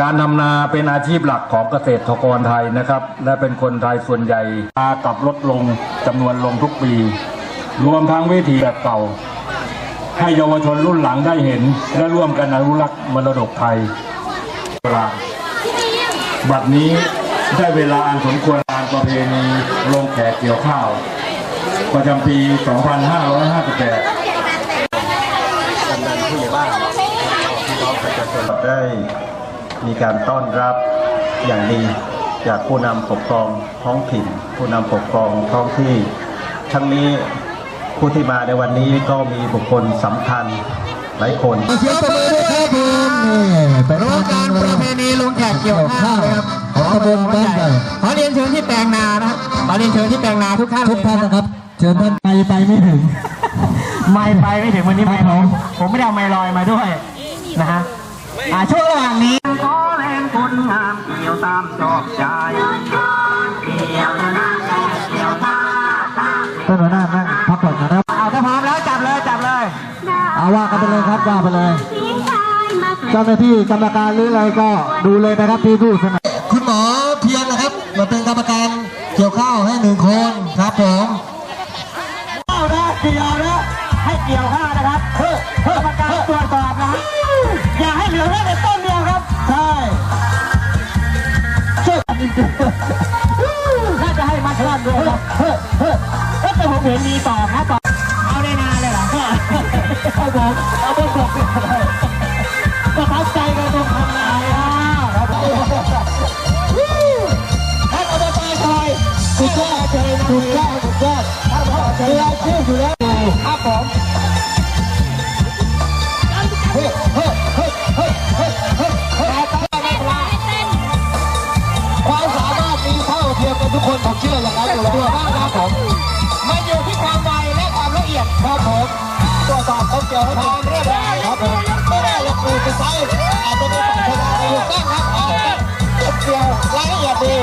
การทำนาเป็นอาชีพหลักของเกษตรกรไทยนะครับ และเป็นคนไทยส่วนใหญ่นากับลดลงจำนวนลงทุกปี รวมทั้งวิถีแบบเก่า ให้เยาวชนรุ่นหลังได้เห็น และร่วมกันอนุรักษ์มรดกไทยเวลาบัดนี้ได้เวลาอันสมควรการประเพณีลงแขกเกี่ยวข้าว ประจำปี 2558 ได้มีการต้อนรับอย่างดีจากผู้นำปกครองท้องถิ่น ผู้นำปกครองท้องที่ ทั้งนี้ผู้ที่มาในวันนี้ก็มีบุคคลสำคัญหลายคนเสียงประมือด้วยครับผมนี่เป็นรู้การประเพณีลงแขกเกี่ยวข้าวนะครับของตำบลบ้านใหญ่ขอเรียนเชิญที่แปลงนานะครับขอเรียนเชิญที่แปลงนาทุกท่านทุกท่านนะครับ เชิญท่านไปไปไม่ถึง ไม่ไปไม่ถึงวันนี้ไม่ลอยผมไม่ได้เอาไม้ลอยมาด้วยนะฮะ อ่าช่วงระหว่างนี้ขอแรงคนงามเกี่ยวตามชอบใจเกี่ยวหน้าเกี่ยวตาตาท่านหัวหน้านั่งพักผ่อนนะครับเอาถ้าพร้อมแล้วจับเลยจับเลย เอาว่ากันไปเลยครับว่าไปเลย เจ้าหน้าที่กรรมการหรืออะไรก็ดูเลยนะครับที่ผู้สนับคุณหมอเพียรนะครับมาเป็นกรรมการเกี่ยวข้าวให้หนึ่งคนครับผม น่าจะให้มาคลั่นด้วยครับเฮ้ยเฮ้ยเฮ้ยแต่ผมเห็นมีต่อครับต่อเอาได้นานเลยเหรอครับผมเอาบนบกประทับใจกันตรงทำนายอะครับท่านอบตชอยสุดยอดเลยสุดยอดสุดยอดท่านพ่อเจรายชื่ออยู่แล้วครับผม ผมมันอยู่ที่ความไวและความละเอียดครับผมตรวจสอบเขาเกี่ยวให้ทองเรียบร้อยครับผมไม่ได้ลงมือจะใช้อาจจะเป็นฝ่ายชนะถูกต้องครับเอาเก็บเกี่ยวรายละเอียดดี